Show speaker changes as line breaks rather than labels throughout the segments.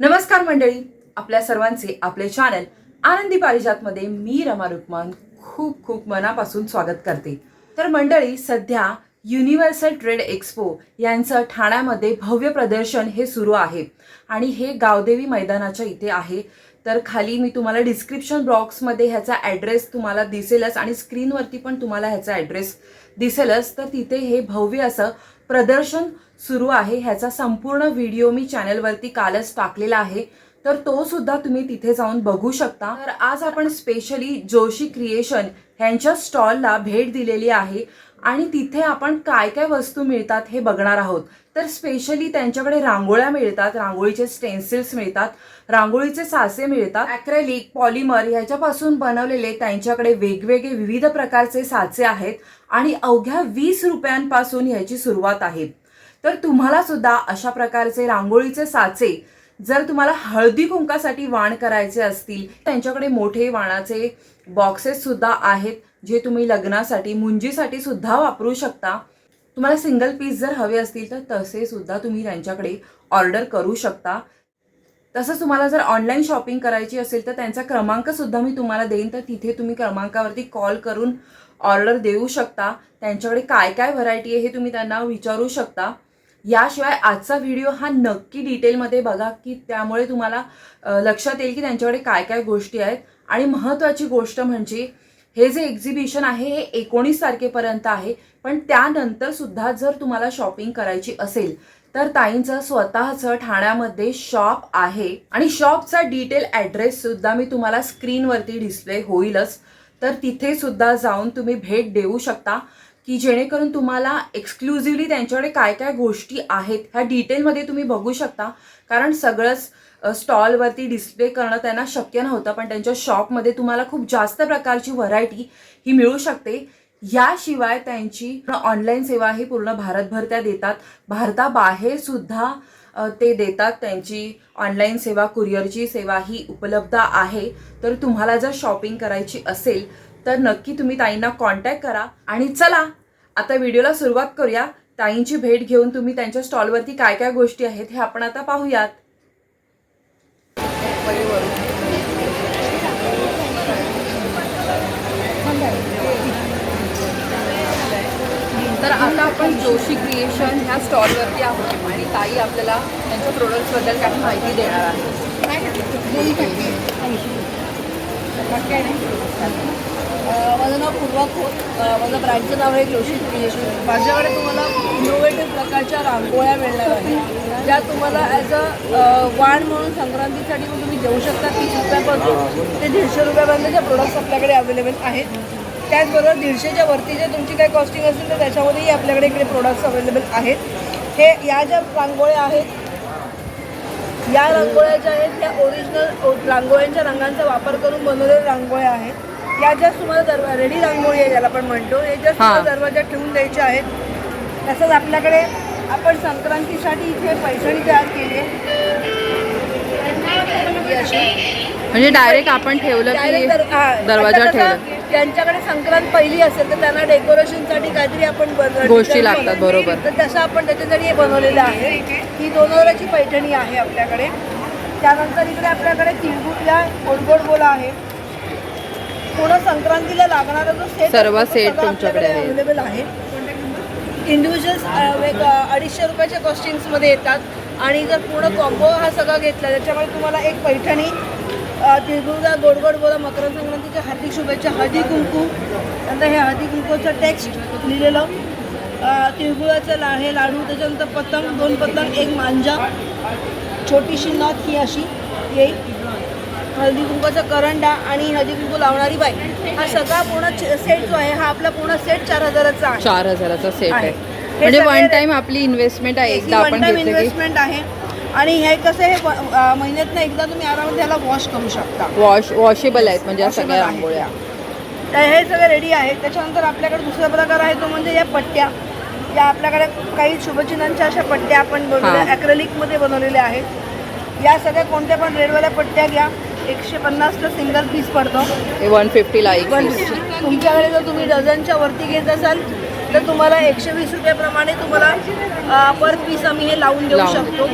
नमस्कार मंडळी आपल्या सर्वांचे आपले चॅनल आनंदी पारिजातमध्ये मी रमा रुक्मान खूप खूप मनापासून स्वागत करते. तर मंडळी सध्या युनिव्हर्सल ट्रेड एक्स्पो यांचं ठाण्यामध्ये भव्य प्रदर्शन हे सुरू आहे. आणि हे गावदेवी मैदानाच्या इथे आहे. तर खाली मी तुम्हाला डिस्क्रिप्शन बॉक्समध्ये ह्याचा ॲड्रेस तुम्हाला दिसेलच आणि स्क्रीनवरती पण तुम्हाला ह्याचा ॲड्रेस दिसेलच. तर तिथे हे भव्य असं प्रदर्शन सुरू आहे. ह्याचा संपूर्ण व्हिडिओ मी चॅनलवरती कालच टाकलेला आहे. तर तो सुद्धा तुम्ही तिथे जाऊन बघू शकता. तर आज आपण स्पेशली जोशी क्रिएशन ह्यांच्या स्टॉलला भेट दिलेली आहे आणि तिथे आपण काय काय वस्तू मिळतात हे बघणार आहोत. तर स्पेशली त्यांच्याकडे रांगोळ्या मिळतात रांगोळीचे स्टेन्सिल्स मिळतात रांगोळीचे साचे मिळतात ॲक्रेलिक पॉलिमर ह्याच्यापासून बनवलेले त्यांच्याकडे वेगवेगळे विविध प्रकारचे साचे आहेत आणि अवघ्या वीस रुपयांपासून ह्याची सुरुवात आहे. तर तुम्हाला सुद्धा अशा प्रकारचे रांगोळीचे साचे जर तुम्हाला हळदी कुंकासाठी वाण करायचे असतील त्यांच्याकडे मोठे वाणाचे बॉक्सेस सुद्धा आहेत जे तुम्ही लग्नासाठी मुंजीसाठी सुद्धा वापरू शकता. तुम्हाला सिंगल पीस जर हवे असतील तर तसे सुद्धा तुम्ही त्यांच्याकडे ऑर्डर करू शकता. तसंच तुम्हाला जर ऑनलाईन शॉपिंग करायची असेल तर त्यांचा क्रमांक सुद्धा मी तुम्हाला देईन तर तिथे तुम्ही क्रमांकावरती कॉल करून ऑर्डर देऊ शकता. त्यांच्याकडे काय काय व्हरायटी आहे हे तुम्ही त्यांना विचारू शकता. याशिवाय आजचा व्हिडिओ हा नक्की डिटेलमध्ये बघा की त्यामुळे तुम्हाला लक्षात येईल की त्यांच्याकडे काय काय गोष्टी आहेत. आणि महत्त्वाची गोष्ट म्हणजे हे जे एक्झिबिशन आहे हे एकोणीस तारखेपर्यंत आहे. पण त्यानंतर सुद्धा जर तुम्हाला शॉपिंग करायची असेल तर ताईंचं स्वतःचं ठाण्यामध्ये शॉप आहे. आणि शॉपचा डिटेल ॲड्रेस सुद्धा मी तुम्हाला स्क्रीनवरती डिस्प्ले होईलच. तर तिथे सुद्धा जाऊन तुम्ही भेट देऊ शकता. की जेणेकरून तुम्हाला एक्सक्लुझिव्हली त्यांच्याकडे काय काय गोष्टी आहेत ह्या डिटेलमध्ये तुम्ही बघू शकता. कारण सगळंच स्टॉलवरती डिस्प्ले करणं त्यांना शक्य नव्हतं पण त्यांच्या शॉपमध्ये तुम्हाला खूप जास्त प्रकारची व्हरायटी ही मिळू शकते. याशिवाय त्यांची ऑनलाईन सेवा ही पूर्ण भारतभर त्या देतात. भारताबाहेर सुद्धा ते देतात त्यांची ऑनलाईन सेवा कुरिअरची सेवा ही उपलब्ध आहे. तर तुम्हाला जर शॉपिंग करायची असेल तर नक्की तुम्ही ताईंना कॉन्टॅक्ट करा. आणि चला आता व्हिडिओला सुरुवात करूया. ताईंची भेट घेऊन तुम्ही त्यांच्या स्टॉलवरती काय काय गोष्टी आहेत हे आपण आता पाहूयात. तर आता आपण जोशी क्रिएशन ह्या स्टॉलवरती आहोत आणि ताई आपल्याला त्यांच्या प्रोडक्ट्सबद्दल काही माहिती देणार आहे.
माझं नाव पूर्वा खोत. माझं ब्रँडचं नाव आहे जोशी क्रिएशन. माझ्याकडे तुम्हाला इनोव्हेटिव्ह प्रकारच्या रांगोळ्या मिळणार आहेत. ज्या तुम्हाला ॲज अ वाण म्हणून संक्रांतीसाठी तुम्ही देऊ शकता. तीस रुपयापासून ते दीडशे रुपयापर्यंतचे प्रोडक्ट्स आपल्याकडे अवेलेबल आहेत. त्याचबरोबर दीडशेच्या वरती जे तुमची काही कॉस्टिंग असेल तर त्याच्यामध्येही आपल्याकडे इकडे प्रोडक्ट्स अवेलेबल आहेत. हे या ज्या रांगोळ्या आहेत या रांगोळ्या ज्या आहेत त्या ओरिजिनल रांगोळ्यांच्या रंगांचा वापर करून बनवलेल्या रांगोळ्या आहेत. या ज्या तुम्हाला रेडी रांगोळी आहे ज्याला आपण म्हणतो हे ज्या तुम्हाला दरवाजा ठेवून द्यायच्या आहेत तसंच आपल्याकडे आपण संक्रांतीसाठी इथे पैठणी तयार केली आहे.
म्हणजे डायरेक्ट आपण ठेवलं की दरवाजा ठेवला.
ज्यांच्याकडे संक्रांत पहिली असेल तर त्यांना डेकोरेशनसाठी काहीतरी आपण
गोष्टी लागतात. बरोबर.
तर तसं आपण त्याच्यासाठी हे बनवलेलं आहे ही दोन वराची पैठणी आहे आपल्याकडे त्यानंतर इकडे आपल्याकडे तिळगुटल्या गोडगोड बोला आहे पूर्ण संक्रांतीला लागणारा जो सेट
सर्व set तुमच्याकडे आहे.
अवेलेबल आहे. इंडिव्हिज्युअल्स अडीचशे रुपयाच्या कॉस्टिंग्समध्ये येतात. आणि जर पूर्ण कॉम्बो हा सगळा घेतला त्याच्यामुळे तुम्हाला एक पैठणी अ, तिळगुळचा गोडगोड बोला मकर संक्रांतीच्या हार्दिक शुभेच्छा हळदी कुंकू नंतर हे हळदी कुंकूचं टेक्स्ट लिहिलेलं. तिळगुळाचं ला हे लाडू त्याच्यानंतर पतंग दोन पतंग एक मांजा. छोटीशी नथ ही अशी येईल. हळदी कुंकूचा करंडा आणि हळदी कुंकू लावणारी बाई हा सगळा पूर्ण सेट जो आहे हा आपला पूर्ण सेट चार हजाराचा आहे.
चार हजाराचा सेट आहे. म्हणजे वन टाइम आपली इन्व्हेस्टमेंट आहे एकदा आपण
इन्व्हेस्टमेंट आहे. आणि हे कसं हे महिन्यातनं एकदा तुम्ही आरामात ह्याला वॉश करू शकता.
वॉश वॉशेबल आहेत म्हणजे सगळ्या. रांगोळ्या
तर हे सगळे रेडी आहे. त्याच्यानंतर आपल्याकडे दुसरा प्रकार आहे तो म्हणजे या पट्ट्या. या आपल्याकडे काही शुभचिन्हांच्या अशा पट्ट्या आपण बनवल्या. ॲक्रेलिकमध्ये बनवलेल्या आहेत. या सगळ्या कोणत्या पण रेडवाल्या पट्ट्या घ्या. एकशे पन्नासला सिंगल पीस पडतो
हे वन फिफ्टीला एक
पण
piece.
तुमच्याकडे जर तुम्ही डझनच्या वरती घेत असाल तर तुम्हाला एकशे वीस रुपयाप्रमाणे तुम्हाला पर पीस आम्ही हे लावून देऊ
लावून.
शकतो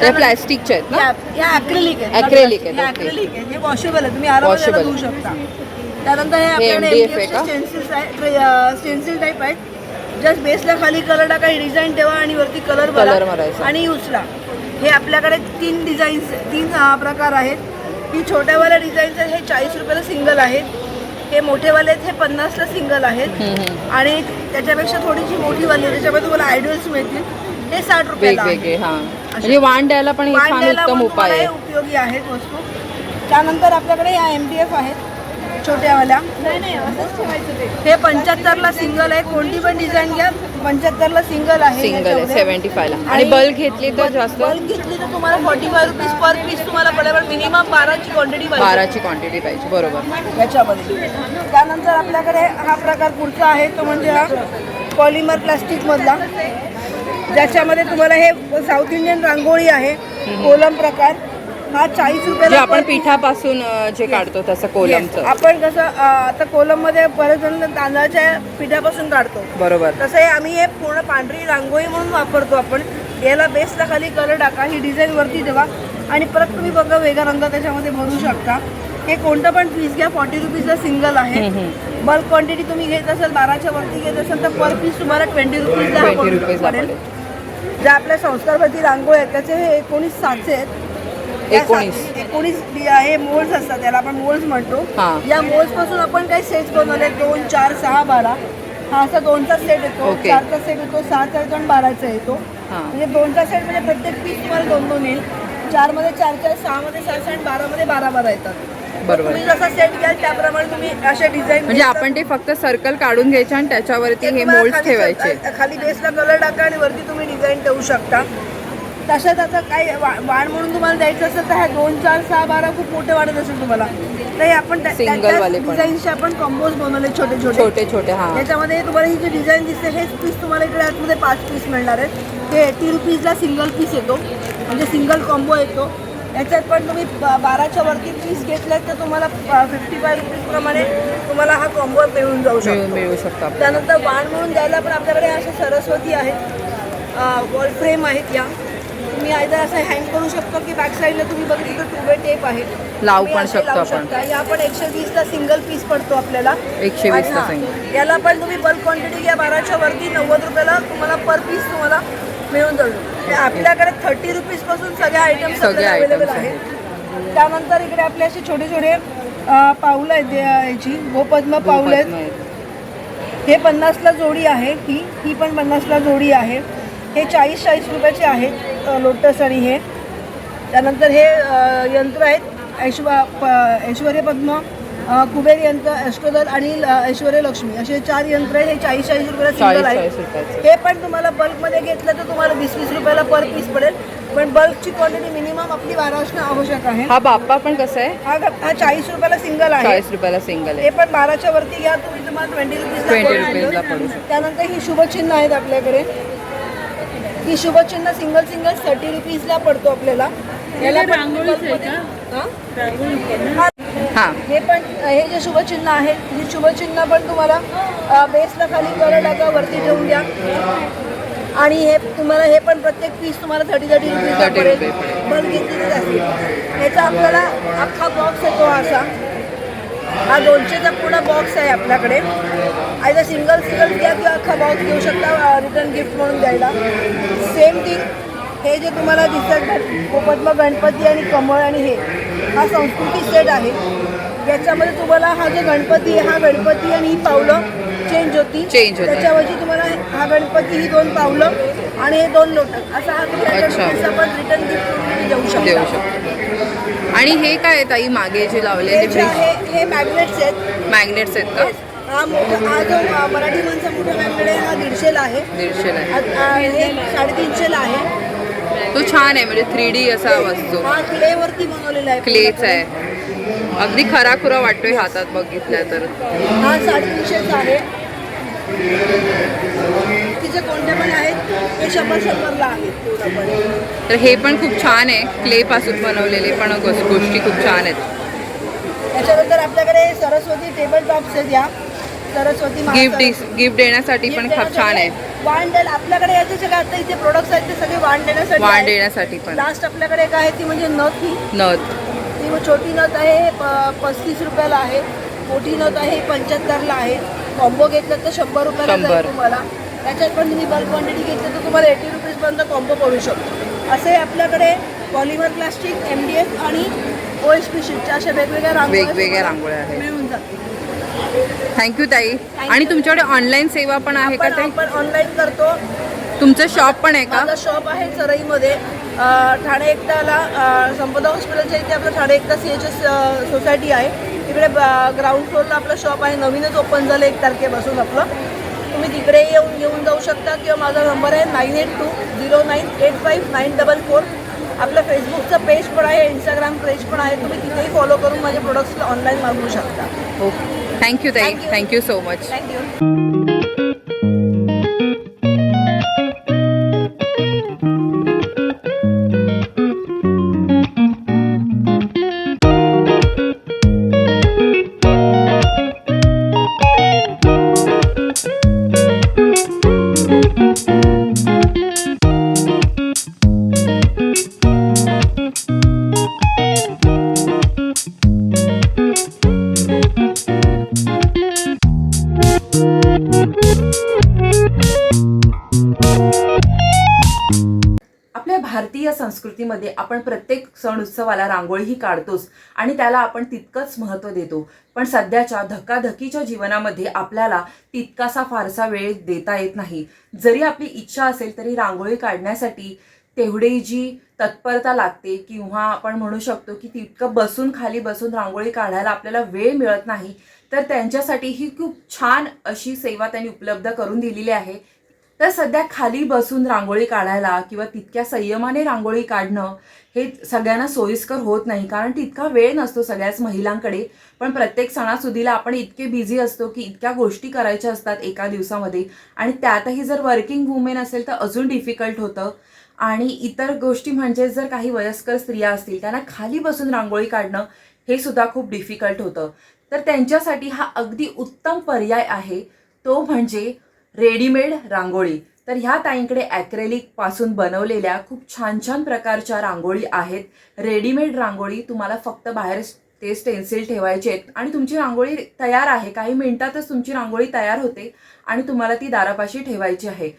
ते प्लॅस्टिकचे आहेत ना
या- या अॅक्रेलिक आहेत
Acrylic आहेत,
हे
okay.
आहे हे वॉशेबल आहे तुम्ही आरामात
Washable.
धुवू शकता त्यानंतर हे आपल्याकडे
MDF आहे का?
आहे स्टेन्सिल टाईप आहेत जस्ट बेसला खाली कलर टाका डिझाईन ठेवा आणि वरती कलर
Color
भरा. आणि उचला हे आपल्याकडे तीन डिझाईन्स तीन अं, प्रकार आहेत ही छोट्यावाल्या डिझाईन्स आहेत हे चाळीस रुपयाला सिंगल आहेत. हे मोठेवाले आहेत हे पन्नासला सिंगल आहेत. आणि त्याच्यापेक्षा थोडीशी मोठीवाली आहे त्याच्यामध्ये तुम्हाला आयडियल्स मिळतील. हे साठ रुपयाला आहे.
वेगवेगळे हा म्हणजे वाण द्यायला पण हे छान
वांग्याला
उत्तम
पण
उपाय
तुम्हाला
आहे
उपयोगी आहेत वस्तू. त्यानंतर आपल्याकडे या एम डी एफ आहेत. छोट्यावाल्या. हे पंच्याहत्तरला सिंगल आहे. कोणती पण डिझाईन घ्या. पंच्याहत्तरला सिंगल आहे
सिंगल आहे. सेव्हन्टी फायला आणि बल्क घेतली तर जास्त?
बल्क घेतली तर तुम्हाला forty five rupees per piece तुम्हाला पडेल मिनिमम बाराची क्वांटिटी पाहिजे.
बाराची क्वांटिटी पाहिजे बरोबर.
याच्यामध्ये. त्यानंतर आपल्याकडे हा प्रकार पुढचा आहे तो म्हणजे हा पॉलिमर प्लास्टिकमधला ज्याच्यामध्ये तुम्हाला हे साऊथ इंडियन रांगोळी आहे कोलम प्रकार. हा चाळीस
जे
रुपयाला
आपण पिठापासून अं, जे काढतो तसं. कोलमचं.
आपण कसं अं, आता कोलममध्ये बरेच जण तांदळाच्या पिठापासून काढतो.
बरोबर.
तसं हे आम्ही हे पूर्ण पांढरी रांगोळी म्हणून वापरतो आपण. याला बेसला खाली कलर टाका ही डिझाईन वरती ठेवा. आणि परत तुम्ही बघा वेगळा रंग त्याच्यामध्ये भरू शकता. हे कोणतं पण पीस घ्या फॉर्टी रुपीजला सिंगल आहे. बल्क क्वांटिटी तुम्ही घेत असाल बाराच्या वरती घेत असाल तर पर पीस तुम्हाला ट्वेंटी रुपीजला
20 रुपीजला
पडेल. ज्या आपल्या संस्कारवरती रांगोळी आहेत त्याचे हे एकोणीस सातशे आहेत.
एकोणीस.
एकोणीस. बी- हे मोल्स असतात त्याला आपण मोल्स म्हणतो.
हा.
या मोल्सपासून आपण काही सेट्स बनवले दोन चार सहा बारा. हा असा दोनचा सेट येतो.
ओके.
चारचा सेट येतो. सहाचा येतो आणि बाराचा येतो.
हा.
म्हणजे दोनचा सेट म्हणजे प्रत्येक पीस तुम्हाला दोन दोन येईल. चारमध्ये चार चार सहामध्ये सहा सहा आणि बारामध्ये बारा बारा येतात.
बरोबर.
तुम्ही जसा सेट घ्याल त्याप्रमाणे तुम्ही असे डिझाईन
म्हणजे आपण ते फक्त सर्कल काढून घ्यायचे आणि त्याच्यावरती हे मोल्ड ठेवायचे.
खाली बेसला कलर टाका आणि वरती तुम्ही डिझाईन ठेवू शकता. तशाच आता काय वा- वाण म्हणून तुम्हाला द्यायचं असेल तर ह्या दोन चार सहा बारा खूप मोठे वाढत असेल तुम्हाला. तर हे आपण
Single वाले पण.
डिझाईनचे आपण कॉम्बोज बनवले छोटे छोटे.
छोटे छोटे हा.
याच्यामध्ये तुम्हाला ही जी डिझाईन दिसते हेच पीस तुम्हाला इकडे आतमध्ये पाच पीस मिळणार आहेत. हे एटी रुपीजला सिंगल पीस येतो. म्हणजे सिंगल कॉम्बो येतो. याच्यात पण तुम्ही ब- बाराच्या वरती पीस घेतल्यात तर तुम्हाला फिफ्टी फाय रुपीजप्रमाणे तुम्हाला हा कॉम्बो मिळून जाऊ शकतो.
मिळू शकतो आपण.
त्यानंतर वाण म्हणून द्यायला पण आपल्याकडे अशा सरस्वती आहेत. वॉल फ्रेम आहेत या. तुम्ही आयदर असं हँग करू शकतो की बॅक साईडला तुम्ही बघितलं तर टू वे टेप आहे.
लावू
तुम्ही
पण
असे
शकतो
लावू
आपण.
शकता. या पण एकशे वीसला सिंगल पीस पडतो आपल्याला.
120 ला
आणि हा,
single.
याला पण तुम्ही बल्क क्वांटिटी घ्या बाराच्या वरती नव्वद रुपयाला तुम्हाला पर पीस तुम्हाला मिळून जाईल. आपल्याकडे थर्टी रुपीजपासून सगळे आयटम्स
सगळे
अवेलेबल
items
आहेत. त्यानंतर इकडे आपले असे छोटे छोटे अं, पाऊलं आहेत जे- याची. गोपद्म पाऊल आहेत. हे पन्नासला जोडी आहे ही ही पण पन्नासला जोडी आहे. हे चाळीस चाळीस रुपयाचे आहेत लोटस आणि हे. त्यानंतर हे यंत्र आहेत ऐश्व प ऐश्वर्य पद्म कुबेर यंत्र अष्टोदर आणि ऐश्वर्य लक्ष्मी. असे चार यंत्र आहे हे चाळीस चाळीस रुपयाला सिंगल आहे हे पण तुम्हाला बल्कमध्ये घेतलं तर तुम्हाला वीस वीस रुपयाला पर पीस पडेल. पण बल्कची क्वांटिटी मिनिमम आपली बारा असणं आवश्यक आहे.
हा बाप्पा पण कसा आहे?
हा चाळीस रुपयाला सिंगल आहे.
चाळीस रुपयाला सिंगल
हे
आहे
पण बाराच्या वरती घ्या तुम्ही तुम्हाला ट्वेंटी रुपीज
20 रुपीजला पडू शकतं.
त्यानंतर ही शुभचिन्ह आहेत आपल्याकडे. ही शुभचिन्ह सिंगल सिंगल थर्टी रुपीजला पडतो आपल्याला. याला पण हा? हा.
हा.
हे पण हे जे शुभचिन्ह आहेत ही शुभचिन्ह पण तुम्हाला अ, बेसला खाली कलर टाका वरती ठेवून द्या. आणि हे तुम्हाला हे पण प्रत्येक पीस तुम्हाला थर्टी थर्टी रुपीजला
30
पडेल.
रुपये पडेल.
घेतलेली जास्त ह्याचा आपल्याला अख्खा बॉक्स येतो असा. हा दोनशेचा पूर्ण बॉक्स आहे आपल्याकडे. आयदा सिंगल सिंगल घ्या किंवा अख्खा बॉक्स घेऊ शकता रिटर्न गिफ्ट म्हणून द्यायला. सेम थिंग हे जे तुम्हाला दिसत गोपद्म गणपती आणि कमळ आणि हे हा संस्कृती सेट आहे. याच्यामध्ये तुम्हाला हा जो गणपती आहे हा गणपती आणि ही पावलं चेंज होती.
Change होतात.
त्याच्याऐवजी तुम्हाला हा गणपती ही दोन पावलं आणि हे दोन लोटं. असा हा तुम्ही
अच्छा.
आपण रिटर्न गिफ्ट देऊ शकता.
शकतो. आणि हे काय आहे ताई मागे जे लावलेले
हे जे आहे हे मॅग्नेट्स आहेत.
मॅग्नेट्स आहेत का?
हा मोठा हा जो अ, मराठी माणसा मोठा मॅग्नेट आहे हा दीडशेला आहे.
दीडशेला आहे.
आ- आ, हे साडेतीनशेला आहे.
तो छान आहे म्हणजे थ्री डी असा वस्तू
हा क्लेवरती बनवलेला आहे.
क्लेच आहे. अगदी खराखुरा वाटतोय हातात बघितल्या तर.
हा साडेतीनशेचा आहे. तिचे कोणते पण आहेत ते शंभर शंभरला आहेत
तर हे पण खूप छान आहे क्ले पासून बनवलेले पण गोस- गोष्टी खूप छान आहेत.
त्याच्यानंतर आपल्याकडे सरस्वती टेबल टॉप्स आहेत या. सरस्वती
गिफ्ट
महासरस्वती.
गिफ्ट देण्यासाठी पण खूप छान आहे.
वाण द्यायला आपल्याकडे याचे काय आता इथे प्रोडक्ट्स आहेत ते सगळे वाण देण्यासाठी
वाण. देण्यासाठी पण.
लास्ट आपल्याकडे एक आहे ती म्हणजे नथ ही.
नथ.
ती मग छोटी नथ आहे प पस्तीस रुपयाला आहे. मोठी नथ आहे पंच्याहत्तरला आहे. कॉम्बो घेतलं तर शंभर रुपयाला
शंभर.
तुम्हाला. त्याच्यात पण तुम्ही बल्क क्वांटिटी घेतली तर तुम्हाला एटी रुपीजपर्यंत कॉम्बो पडू शकतो. असे आपल्याकडे polymer plastic M D F आणि ओ एस पी शीटच्या अशा वेगवेगळ्या रांगोळ्या
वेगवेगळ्या रांगोळ्या आहेत.
मिळून जातील
थँक्यू ताई. आणि तुमच्याकडे ऑनलाईन सेवा पण आहे का ताई?
आपण ऑनलाईन करतो.
तुमचं शॉप पण आहे का?
माझं शॉप आहे चरईमध्ये. अं, ठाणे एकटाला अं, संपदा हॉस्पिटलच्या इथे आपलं ठाणे एकटा सी एच एस सोसायटी आहे. तिकडे ग्राउंड फ्लोअरला आपलं शॉप आहे. नवीनच ओपन झालं एक तारखेपासून आपलं. तुम्ही तिकडे येऊन घेऊन जाऊ शकता किंवा माझा नंबर आहे nine eight two zero nine eight five nine double four. आपलं फेसबुकचं पेज पण आहे इंस्टाग्राम पेज पण आहे. तुम्ही तिथेही फॉलो करून माझे प्रोडक्ट्स ऑनलाईन मागवू शकता.
Okay thank you
you.
Thank you so much
thank you
संस्कृतीमध्ये आपण प्रत्येक सण उत्सवाला रांगोळीही काढतोच आणि त्याला आपण तितकंच महत्त्व देतो. पण सध्याच्या धकाधकीच्या जीवनामध्ये आपल्याला तितकासा फारसा वेळ देता येत नाही. जरी आपली इच्छा असेल तरी रांगोळी काढण्यासाठी तेवढी जी तत्परता लागते किंवा आपण म्हणू शकतो की तितकं बसून खाली बसून रांगोळी काढायला आपल्याला वेळ मिळत नाही तर त्यांच्यासाठी ही खूप छान अशी सेवा त्यांनी उपलब्ध करून दिलेली आहे. तर सध्या खाली बसून रांगोळी काढायला किंवा तितक्या संयमाने रांगोळी काढणं हे सगळ्यांना सोयीस्कर होत नाही. कारण तितका वेळ नसतो सगळ्याच महिलांकडे. पण प्रत्येक सणासुदीला आपण इतके बिझी असतो की इतक्या गोष्टी करायच्या असतात एका दिवसामध्ये. आणि त्यातही जर वर्किंग वुमेन असेल तर अजून डिफिकल्ट होतं. आणि इतर गोष्टी म्हणजे जर काही वयस्कर स्त्रिया असतील त्यांना खाली बसून रांगोळी काढणं हे सुद्धा खूप डिफिकल्ट होतं. तर त्यांच्यासाठी हा अगदी उत्तम पर्याय आहे. तो म्हणजे रेडीमेड रांगोळी. तर ह्या ताईंकडे ॲक्रेलिकपासून बनवलेल्या खूप छान छान प्रकारच्या रांगोळी आहेत. रेडीमेड रांगोळी तुम्हाला फक्त बाहेर ते स्टेन्सिल ठेवायचे आहेत. आणि तुमची रांगोळी तयार आहे. काही मिनिटातच तुमची रांगोळी तयार होते आणि तुम्हाला ती दारापाशी ठेवायची आहे.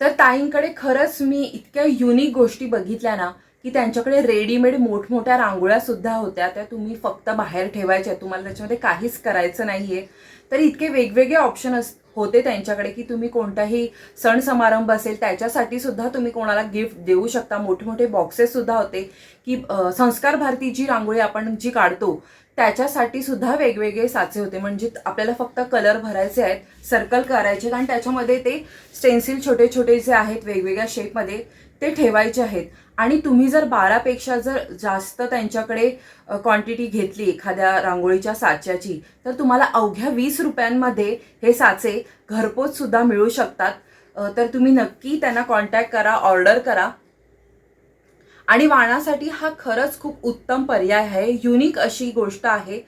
तर ताईंकडे खरंच मी इतक्या युनिक गोष्टी बघितल्या ना की त्यांच्याकडे रेडीमेड मोठमोठ्या रांगोळ्या सुद्धा होत्या. त्या तुम्ही फक्त बाहेर ठेवायच्या तुम्हाला त्याच्यामध्ये काहीच करायचं नाहीये. तर इतके वेगवेगळे ऑप्शन अस होते त्यांच्याकडे की तुम्ही कोणताही सण समारंभ असेल त्याच्यासाठी सुद्धा तुम्ही कोणाला गिफ्ट देऊ शकता. मोठमोठे बॉक्सेस सुद्धा होते की संस्कार भारती जी रांगोळी आपण जी काढतो त्याच्यासाठी सुद्धा वेगवेगळे साचे होते. म्हणजे आपल्याला फक्त कलर भरायचे आहेत सर्कल करायचे कारण आणि त्याच्यामध्ये ते स्टेन्सिल छोटे छोटे जे आहेत वेगवेगळ्या शेपमध्ये ते ठेवायचे आहेत. आणि तुम्ही जर बारापेक्षा जर जास्त त्यांच्याकडे क्वांटिटी घेतली एखाद्या रांगोळीच्या साच्याची तर तुम्हाला अवघ्या वीस रुपयांमध्ये हे साचे घरपोच सुद्धा मिळू शकतात. तर तुम्ही नक्की त्यांना कॉन्टॅक्ट करा ऑर्डर करा. आणि वाणासाठी हा खरंच खूप उत्तम पर्याय आहे. युनिक अशी गोष्ट आहे.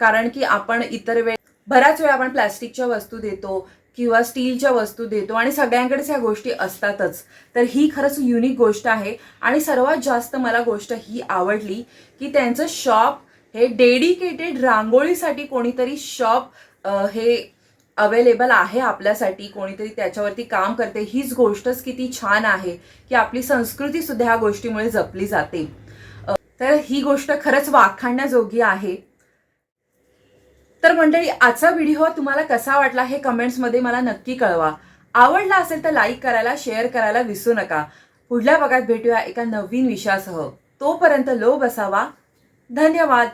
कारण की आपण इतर वेळ बऱ्याच वेळा आपण प्लॅस्टिकच्या वस्तू देतो किंवा स्टीलच्या वस्तू देतो आणि सगळ्यांकडेच ह्या गोष्टी असतातच. तर ही खरंच युनिक गोष्ट आहे. आणि सर्वात जास्त मला गोष्ट ही आवडली की त्यांचं शॉप हे डेडिकेटेड रांगोळीसाठी कोणीतरी शॉप हे अवेलेबल आहे आपल्यासाठी कोणीतरी त्याच्यावरती काम करते. हीच गोष्टच किती छान आहे की आपली संस्कृती सुद्धा ह्या गोष्टीमुळे जपली जाते. तर ही गोष्ट खरंच वाखाणण्याजोगी आहे. तर मंडळी आजचा व्हिडिओ तुम्हाला कसा वाटला हे कमेंट्समध्ये मला नक्की कळवा. आवडला असेल तर लाईक करायला शेअर करायला विसरू नका. पुढल्या भागात भेटूया एका नवीन विषयासह. तोपर्यंत लो बसावा धन्यवाद.